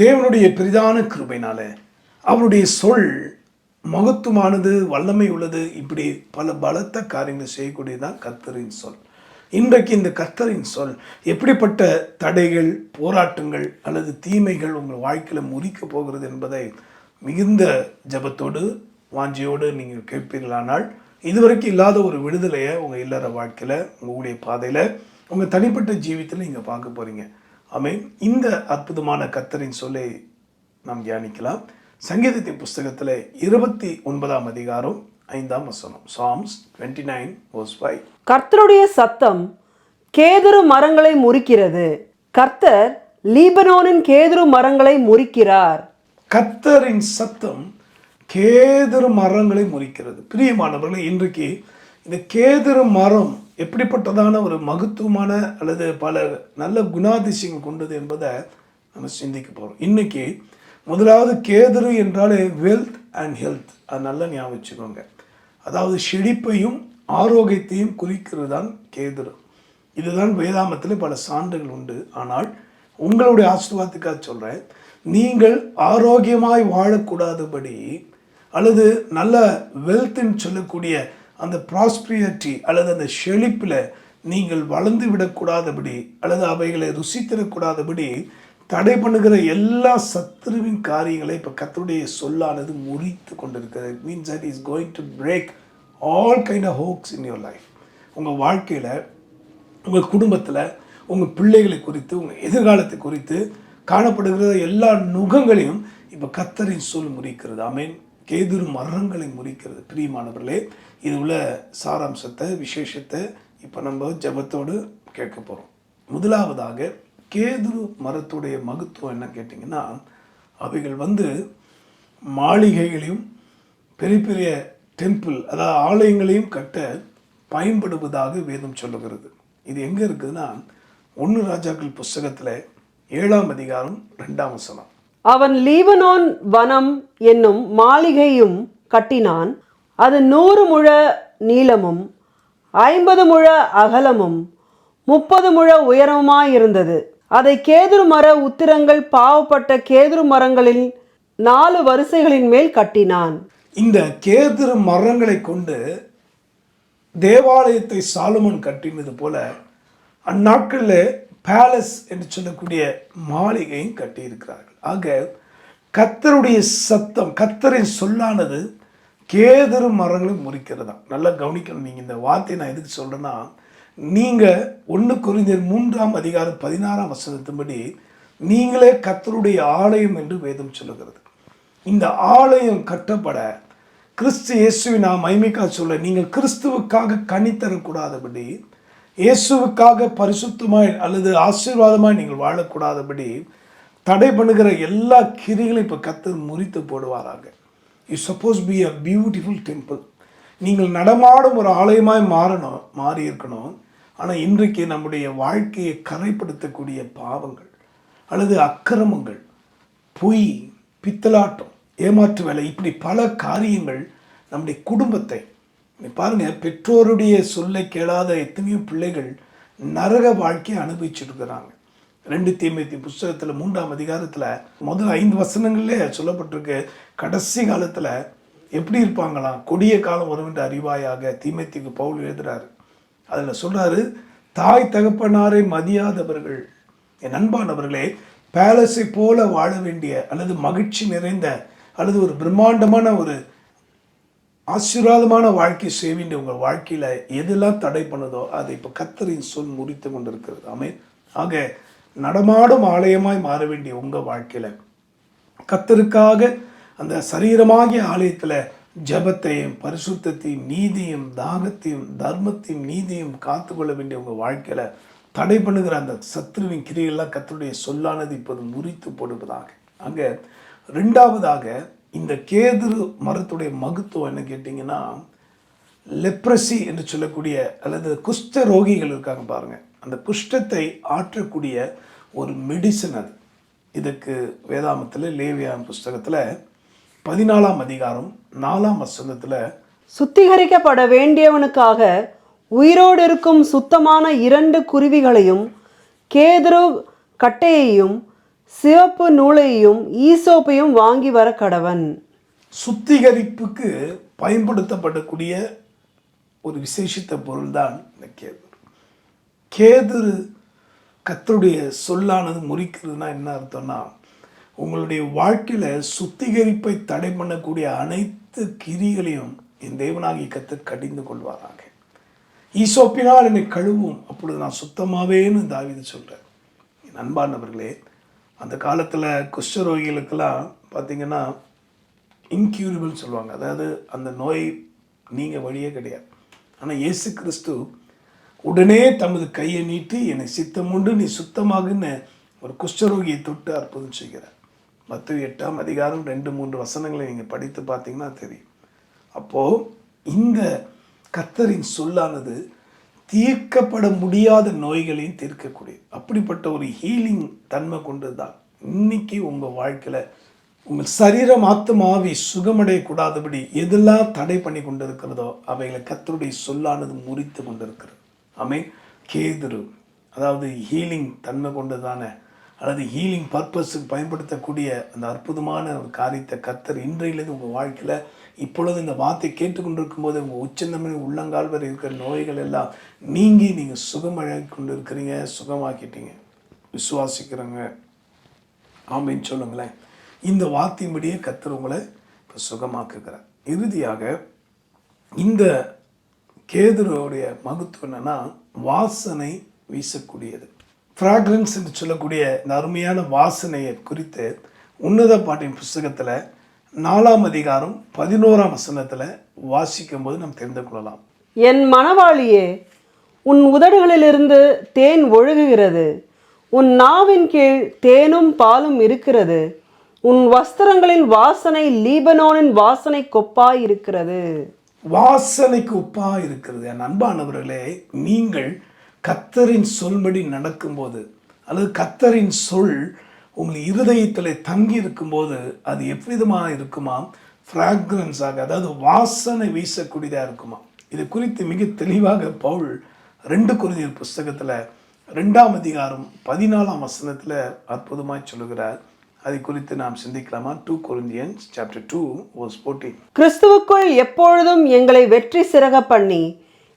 தேவனுடைய பெரிதான கிருபைனால அவருடைய சொல் மகத்துவமானது வல்லமை உள்ளது. இப்படி பல பலத்த காரியங்கள் செய்யக்கூடியதான் கர்த்தரின் சொல். இன்றைக்கு இந்த கர்த்தரின் சொல் எப்படிப்பட்ட தடைகள் போராட்டங்கள் அல்லது தீமைகள் உங்கள் வாழ்க்கையில் முறிக்க போகிறது என்பதை மிகுந்த ஜபத்தோடு வாஞ்சியோடு நீங்கள் கேட்பீர்களானால் இதுவரைக்கும் இல்லாத ஒரு விடுதலையை உங்கள் இல்லற வாழ்க்கையில் உங்களுடைய பாதையில் உங்கள் தனிப்பட்ட ஜீவித்தில் நீங்கள் பார்க்க போகிறீங்க ஆமென். இந்த அற்புதமான கர்த்தரின் சொல்லை நாம் தியானிக்கலாம். சங்கீதத்தின் புஸ்தகத்தில் இருபத்தி ஒன்பதாம் அதிகாரம் ஐந்தாம் வசனம் சாம்ஸ் டுவெண்ட்டி நைன் ஃபைவ் கர்த்தருடைய சத்தம் கேதுரு மரங்களை முறிக்கிறது. கர்த்தர் லீபனோனின் கேதுரு மரங்களை முறிக்கிறார். கர்த்தரின் சத்தம் கேதுரு மரங்களை முறிக்கிறது. பிரியமானவர்களே இன்றைக்கு இந்த கேதுரு மரம் எப்படிப்பட்டதான ஒரு மகத்துவமான அல்லது பல நல்ல குணாதிசயங்கள் கொண்டது என்பதை நம்ம சிந்திக்க போகிறோம் இன்றைக்கி முதலாவது கேதுரு என்றாலே வெல்த் அண்ட் ஹெல்த் அது நல்லா ஞாபகம் வச்சுக்கோங்க. அதாவது செழிப்பையும் ஆரோக்கியத்தையும் குறிக்கிறது தான் கேதுரு. இதுதான் வேதாமத்தில் பல சான்றுகள் உண்டு. ஆனால் உங்களுடைய ஆசீர்வாதத்துக்காக சொல்கிறேன் நீங்கள் ஆரோக்கியமாய் வாழக்கூடாதபடி அல்லது நல்ல வெல்த்துன்னு சொல்லக்கூடிய அந்த ப்ராஸ்பிரியாரிட்டி அல்லது அந்த செழிப்பில் நீங்கள் வளர்ந்து விடக்கூடாதபடி அல்லது அவைகளை ருசித்திடக்கூடாதபடி தடை பண்ணுகிற எல்லா சத்துருவின் காரியங்களை இப்போ கத்தருடைய சொல்லானது முறித்து கொண்டிருக்கிறது. Means that is going to break all kind of yokes in your life உங்கள் வாழ்க்கையில் உங்கள் குடும்பத்தில் உங்கள் பிள்ளைகளை குறித்து உங்கள் எதிர்காலத்தை குறித்து காணப்படுகிற எல்லா நுகங்களையும் இப்போ கத்தரின் சொல் முறிக்கிறது. ஆமீன் கேதுரு மரங்களை முறிக்கிறது. பிரியமானவர்களே இது உள்ள சாராம்சத்தை விசேஷத்தை இப்போ நம்ம ஜபத்தோடு கேட்க போகிறோம் முதலாவதாக கேதுரு மரத்துடைய மகத்துவம் என்ன கேட்டிங்கன்னா அவைகள் வந்து மாளிகைகளையும் பெரிய பெரிய டெம்பிள் அதாவது ஆலயங்களையும் கட்ட பயன்படுவதாக வேதம் சொல்லுகிறது. இது எங்கே இருக்குதுன்னா ஒன்று ராஜாக்கள் புஸ்தகத்தில் ஏழாம் அதிகாரம் ரெண்டாம் வசனம். அவன் லீபனோன் வனம் என்னும் மாளிகையும் கட்டினான். அது நூறு முழ நீளமும் ஐம்பது முழ அகலமும் முப்பது முழ உயரமுமாயிருந்தது. அதை கேதுரு மர உத்திரங்கள் பாவப்பட்ட கேதுரு மரங்களில் நாலு வரிசைகளின் மேல் கட்டினான். இந்த கேதுரு மரங்களை கொண்டு தேவாலயத்தை சாலுமன் கட்டினது போல அந்நாட்களில் பேலஸ் என்று சொல்லக்கூடிய மாளிகையும் கட்டியிருக்கிறார்கள். ஆக கத்தருடைய சத்தம் கத்தரின் சொல்லானது கேதுரு மரங்களை முறிக்கிறதா நல்லா கவனிக்கணும் நீங்கள் இந்த வார்த்தையை நான் எதுக்கு சொல்கிறேன்னா நீங்கள் ஒன்று குறிந்தர் மூன்றாம் அதிகாரம் பதினாறாம் வசனத்தின்படி நீங்களே கத்தருடைய ஆலயம் என்று வேதம் சொல்லுகிறது. இந்த ஆலயம் கட்டப்பட கிறிஸ்து இயேசுவை நாம் மைமிக்கா சொல்ல நீங்கள் கிறிஸ்துவுக்காக கனி தரக்கூடாதபடி இயேசுவுக்காக பரிசுத்தமாய் அல்லது ஆசீர்வாதமாய் நீங்கள் வாழக்கூடாதபடி தடை பண்ணுகிற எல்லா கிரிகளையும் இப்போ கத்து முறித்து போடுவாராங்க you suppose be a beautiful temple நீங்கள் நடமாடும் ஒரு ஆலயமாய் மாறணும் மாறி இருக்கணும் ஆனால் இன்றைக்கு நம்முடைய வாழ்க்கையை கரைப்படுத்தக்கூடிய பாவங்கள் அல்லது அக்கிரமங்கள் பொய் பித்தலாட்டம் ஏமாற்று வேலை இப்படி பல காரியங்கள் நம்முடைய குடும்பத்தை நீ பாருங்க பெற்றோருடைய சொல்லை கேளாத எத்தனையோ பிள்ளைகள் நரக வாழ்க்கையை அனுபவிச்சுட்டு இருக்கிறாங்க ரெண்டு தீமைத்தி புஸ்தகத்தில் மூன்றாம் அதிகாரத்தில் முதல் ஐந்து வசனங்களே சொல்லப்பட்டிருக்கு கடைசி காலத்தில் எப்படி இருப்பாங்களாம்? கொடிய காலம் வரும் என்று அறிவாயாக தீமைத்திக்கு பவுல் எழுதுகிறாரு அதில் சொல்கிறாரு தாய் தகப்பனாரை மதியாதவர்கள் என் அன்பானவர்களே பேலஸை போல வாழ வேண்டிய அல்லது மகிழ்ச்சி நிறைந்த அல்லது ஒரு பிரம்மாண்டமான ஒரு ஆசீர்வாதமான வாழ்க்கை செய்ய வேண்டிய உங்கள் வாழ்க்கையில் எதெல்லாம் தடை பண்ணுதோ அதை இப்போ கத்தரின் சொல் முடித்து கொண்டிருக்கிறது. அமே ஆக நடமாடும் ஆலயமாய் மாற வேண்டிய உங்கள் வாழ்க்கையில் கத்தருக்காக அந்த சரீரமாகிய ஆலயத்தில் ஜபத்தையும் பரிசுத்தத்தையும் நீதியும் தாகத்தையும் தர்மத்தையும் நீதியும் காத்துக்கொள்ள வேண்டிய உங்கள் வாழ்க்கையில் தடை பண்ணுகிற அந்த சத்ருவின் கிரியெல்லாம் கத்தருடைய சொல்லானது இப்போது முறித்து போடுவதாக. அங்கே ரெண்டாவதாக இந்த கேதுரு மரத்துடைய மகத்துவம் என்ன கேட்டிங்கன்னா லெப்ரசி என்று சொல்லக்கூடிய அல்லது குஷ்ட ரோகிகள் இருக்காங்க பாருங்கள் அந்த குஷ்டத்தை ஆற்றக்கூடிய ஒரு மெடிசன் அது. இதுக்கு வேதாமத்தில் லேவியாம் புஸ்தகத்தில் பதினாலாம் அதிகாரம் நாலாம் வசந்தத்தில் சுத்திகரிக்கப்பட வேண்டியவனுக்காக உயிரோடு இருக்கும் சுத்தமான இரண்டு குருவிகளையும் கேதுரு கட்டையையும் சிவப்பு நூலையும் ஈசோப்பையும் வாங்கி வர கடவன். சுத்திகரிப்புக்கு பயன்படுத்தப்படக்கூடிய ஒரு விசேஷித்த பொருள்தான் இந்த கேது. கேதுரு கத்தருடைய சொல்லானது முறிக்கிறதுனா என்ன அர்த்தம்னா உங்களுடைய வாழ்க்கையில் சுத்திகரிப்பை தடை பண்ணக்கூடிய அனைத்து கிரிகளையும் என் தேவனாகி கத்து கடிந்து கொள்வாராக. ஈசோப்பினால் என்னை கழுவும் அப்பொழுது நான் சுத்தமாவேன்னு தாவிது சொல்கிறேன் என் அன்பானவர்களே அந்த காலத்தில் குஷ்டரோகிகளுக்கெல்லாம் பார்த்தீங்கன்னா இன்க்யூரபிள் சொல்லுவாங்க. அதாவது அந்த நோய் நீங்கள் வழியே கிடையாது. ஆனால் இயேசு கிறிஸ்து உடனே தமது கையை நீட்டி என்னை சித்தமுண்டு நீ சுத்தமாகுன்னு ஒரு குஷ்டரோகியை தொட்டு அற்புதம் செய்கிறார். மற்ற எட்டாம் அதிகாரம் ரெண்டு மூன்று வசனங்களை நீங்கள் படித்து பார்த்தீங்கன்னா தெரியும். அப்போது இந்த கத்தரின் சொல்லானது தீர்க்கப்பட முடியாத நோய்களையும் தீர்க்கக்கூடிய அப்படிப்பட்ட ஒரு ஹீலிங் தன்மை கொண்டு தான் இன்னைக்கு உங்கள் வாழ்க்கையில் உங்கள் சரீரம் ஆத்துமாவி சுகமடையக்கூடாதபடி எதெல்லாம் தடை பண்ணி கொண்டிருக்கிறதோ அவைகளை கத்தருடைய சொல்லானது முறித்து கொண்டிருக்கிறது. ஆமே கேதுரு. அதாவது ஹீலிங் தன்மை கொண்டதான அல்லது ஹீலிங் பர்பஸுக்கு பயன்படுத்தக்கூடிய அந்த அற்புதமான ஒரு காரியத்தை கத்தர் இன்றையிலேருந்து உங்கள் வாழ்க்கையில் இப்பொழுது இந்த வார்த்தை கேட்டுக்கொண்டிருக்கும் போது உங்கள் உச்சந்தமிழ் உள்ளங்கால் வரை இருக்கிற நோய்கள் எல்லாம் நீங்கி நீங்கள் சுகமழகி கொண்டு இருக்கிறீங்க சுகமாக்கிட்டீங்க. விசுவாசிக்கிறவங்க ஆமின்னு சொல்லுங்களேன். இந்த வார்த்தையின்படியே கத்தர் உங்களை இப்போ சுகமாக்குகிறார். இறுதியாக இந்த கேதுருடைய மகத்துவம் என்னென்னா வாசனை வீசக்கூடியது. ஃப்ராக்ரன்ஸ் என்று சொல்லக்கூடிய இந்த அருமையான வாசனையை குறித்து உன்னத பாட்டின் புஸ்தகத்தில் நாலாம் அதிகாரம் பதினோராம் வசனத்தில் வாசிக்கும் போது நாம் தெரிந்து கொள்ளலாம். என் மணவாளியே உன் உதடுகளிலிருந்து தேன் ஒழுகுகிறது. உன் நாவின் கீழ் தேனும் பாலும் இருக்கிறது. உன் வஸ்திரங்களின் வாசனை லீபனோனின் வாசனை கொப்பாய் இருக்கிறது. வாசனைக்கு ஒப்பா இருக்கிறது. என் அன்பானவர்களே நீங்கள் கத்தரின் சொல்படி நடக்கும்போது அல்லது கத்தரின் சொல் உங்கள் இருதயத்தில் தங்கி இருக்கும்போது அது எவ்விதமாக இருக்குமா? ஃப்ராக்ரன்ஸாக அதாவது வாசனை வீசக்கூடியதாக இருக்குமா? இது குறித்து மிக தெளிவாக பவுல் ரெண்டு குருதியர் புஸ்தகத்தில் ரெண்டாம் அதிகாரம் பதினாலாம் வசனத்தில் அற்புதமாய் சொல்லுகிறார். அதை குறித்து நாம் சிந்திக்கலாமா? Two Corinthians chapter two verse fourteen கிறிஸ்துவுக்குள் எப்பொழுதும் எங்களை வெற்றி சிறக பண்ணி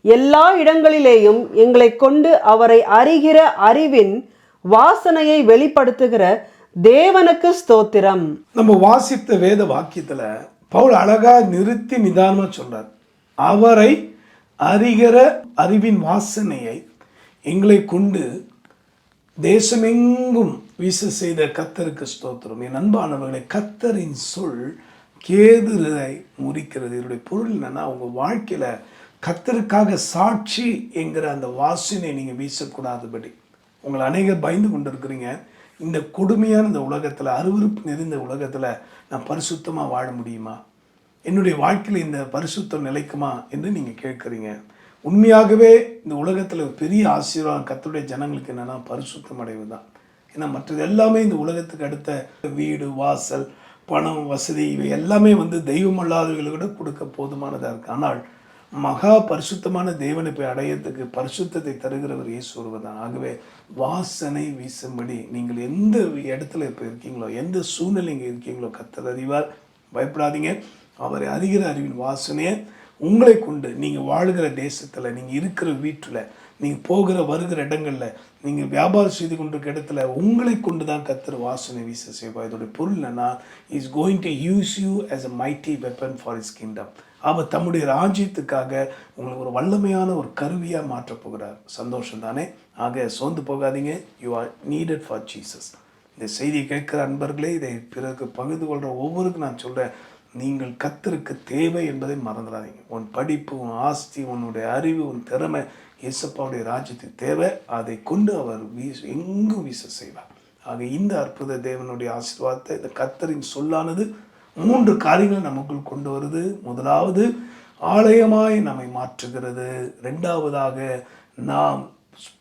எல்லா இடங்களிலேயும் எங்களை கொண்டு அவரை அறிகிற அறிவின் வாசனையை வெளிப்படுத்துகிற தேவனுக்கு ஸ்தோத்திரம். நம்ம வாசித்த வேத வாக்கியத்துல பவுல் அழகா நிறுத்தி நிதானமா சொல்றார். அவரை அறிகிற அறிவின் வாசனையை எங்களை கொண்டு தேசமெங்கும் வீச செய்த கத்தருக்கு ஸ்தோத்திரம். என் அன்பானவர்களை கத்தரின் சொல் கேதுரை முறிக்கிறது. இதனுடைய பொருள் என்னன்னா அவங்க வாழ்க்கையில கத்தருக்காக சாட்சி என்கிற அந்த வாசனை நீங்கள் வீசக்கூடாதபடி. உங்களை அநேகர் பயந்து கொண்டிருக்கிறீங்க. இந்த கொடுமையான இந்த உலகத்தில் அருவருப்பு நிறைந்த உலகத்தில் நான் பரிசுத்தமாக வாழ முடியுமா? என்னுடைய வாழ்க்கையில் இந்த பரிசுத்தம் நிலைக்குமா என்று நீங்கள் கேட்குறீங்க. உண்மையாகவே இந்த உலகத்தில் ஒரு பெரிய ஆசீர்வாதம் கத்தருடைய ஜனங்களுக்கு என்னென்னா பரிசுத்தம் அடைவு தான் ஏன்னா மற்றது எல்லாமே இந்த உலகத்துக்கு அடுத்த வீடு வாசல் பணம் வசதி இவை எல்லாமே வந்து தெய்வம் அல்லாதவர்களை விட கொடுக்க போதுமானதாக இருக்குது ஆனால் மகா பரிசுத்தமான தேவனை போய் அடையறதுக்கு பரிசுத்தத்தை தருகிறவர் இயேசு ஒருவர் தான் ஆகவே வாசனை வீசும்படி நீங்கள் எந்த இடத்துல இப்போ இருக்கீங்களோ எந்த சூழ்நிலை இங்கே இருக்கீங்களோ கத்தர் அறிவார். பயப்படாதீங்க. அவரை அறிகிற அறிவின் வாசனையை உங்களை கொண்டு நீங்கள் வாழ்கிற தேசத்தில் நீங்கள் இருக்கிற வீட்டில் நீங்கள் போகிற வருகிற இடங்களில் நீங்கள் வியாபாரம் செய்து கொண்டிருக்க இடத்துல உங்களை கொண்டு தான் கத்தர் வாசனை வீச செய்வா இதோட பொருள் என்னன்னா is going to use you as a mighty weapon for is kingdom அவர் தம்முடைய ராஜ்யத்துக்காக உங்களுக்கு ஒரு வல்லமையான ஒரு கருவியாக மாற்றப் போகிறார். சந்தோஷம் தானே ஆக சோர்ந்து போகாதீங்க. You are needed for Jesus இந்த செய்தியை கேட்குற அன்பர்களே இதை பிறகு பகிர்ந்து கொள்கிற ஒவ்வொருக்கும் நான் சொல்கிறேன் நீங்கள் கத்தருக்கு தேவை என்பதை மறந்துடாதீங்க. உன் படிப்பு உன் ஆஸ்தி உன்னுடைய அறிவு உன் திறமை இயேசப்பாவுடைய ராஜ்யத்துக்கு தேவை. அதை கொண்டு அவர் வீச எங்கும் வீச செய்வார். ஆக இந்த அற்புத தேவனுடைய ஆசீர்வாதத்தை இந்த கத்தரின் சொல்லானது மூன்று காரியங்கள் நமக்குள் கொண்டு வருது. முதலாவது ஆலயமாய் நம்மை மாற்றுகிறது. ரெண்டாவதாக நாம்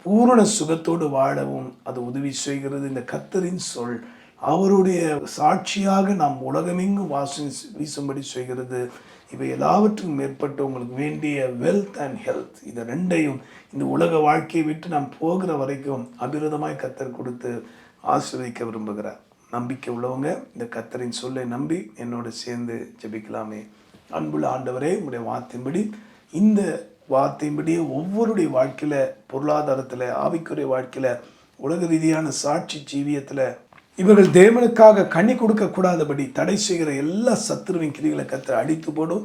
பூரண சுகத்தோடு வாழவும் அது உதவி செய்கிறது. இந்த கத்தரின் சொல் அவருடைய சாட்சியாக நாம் உலகமெங்கும் வாசி வீசும்படி செய்கிறது. இவை எல்லாவற்றுக்கும் மேற்பட்டு உங்களுக்கு வேண்டிய வெல்த் அண்ட் ஹெல்த் இது ரெண்டையும் இந்த உலக வாழ்க்கையை விட்டு நாம் போகிற வரைக்கும் அபிரதமாய் கத்தர் கொடுத்து ஆசிர்வதிக்க விரும்புகிறார். நம்பிக்கை உள்ளவங்க இந்த கத்தரின் சொல்லை நம்பி என்னோட சேர்ந்து ஜெபிக்கலாமே. அன்புள்ள ஆண்டவரே உடைய வார்த்தையின்படி இந்த வார்த்தையின்படியே ஒவ்வொருடைய வாழ்க்கையில் பொருளாதாரத்தில் ஆவிக்குரிய வாழ்க்கையில் உலக ரீதியான சாட்சி ஜீவியத்தில் இவர்கள் தேவனுக்காக கண்ணி கொடுக்க கூடாதபடி தடை செய்கிற எல்லா சத்துருவின் கிரிகளை கத்த அடித்து போடும்.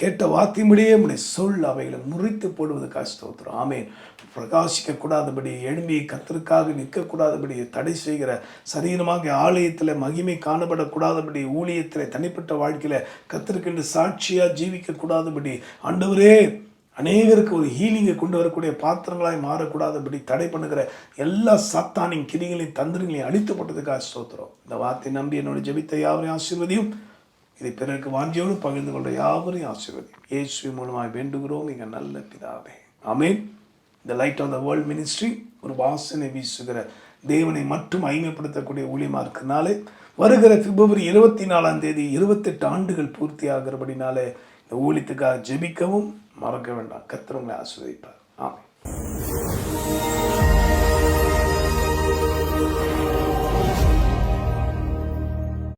கேட்ட வார்த்தையின்படியே உடைய சொல் அவைகளை முறித்து போடுவதற்காக ஸ்தோத்திரம். ஆமேன். பிரகாசிக்கக்கூடாதபடி கூடாதபடி கத்திற்காக நிற்கக்கூடாதபடி தடை செய்கிற சரீரமாக ஆலயத்தில் மகிமை காணப்படக்கூடாதபடி ஊழியத்தில் தனிப்பட்ட வாழ்க்கையில் கத்தருக்கென்று சாட்சியாக ஜீவிக்கக்கூடாதபடி ஆண்டவரே அநேகருக்கு ஒரு ஹீலிங்கை கொண்டு வரக்கூடிய பாத்திரங்களாய் மாறக்கூடாதபடி தடை பண்ணுகிற எல்லா சத்தானின் கிரிகளையும் தந்திரங்களையும் அழித்து போட்டதுக்காக ஸ்தோத்திரம். இந்த வார்த்தை நம்பி என்னோட ஜெபித்த யாவரையும் ஆசீர்வதியும். இதை பிறருக்கு வாஞ்சியோடு பகிர்ந்து கொண்ட யாவரையும் ஆசீர்வதியும் இயேசு மூலமாய் வேண்டுகிறோம். எங்கள் நல்ல பிதாவே. அமேன் இந்த light on the world ministry ஒரு வாசனை வீசுகிற தேவனை மட்டும் ஐமைப்படுத்தக்கூடிய ஊழியமாக இருக்கிறனாலே வருகிற பிப்ரவரி இருபத்தி நாலாம் தேதி இருபத்தெட்டு ஆண்டுகள் பூர்த்தி ஆகிறபடினாலே இந்த ஊழியத்துக்காக ஜெபிக்கவும் மறக்க வேண்டாம். கத்திரவங்களை ஆசிர்வதிப்பார். ஆமாம்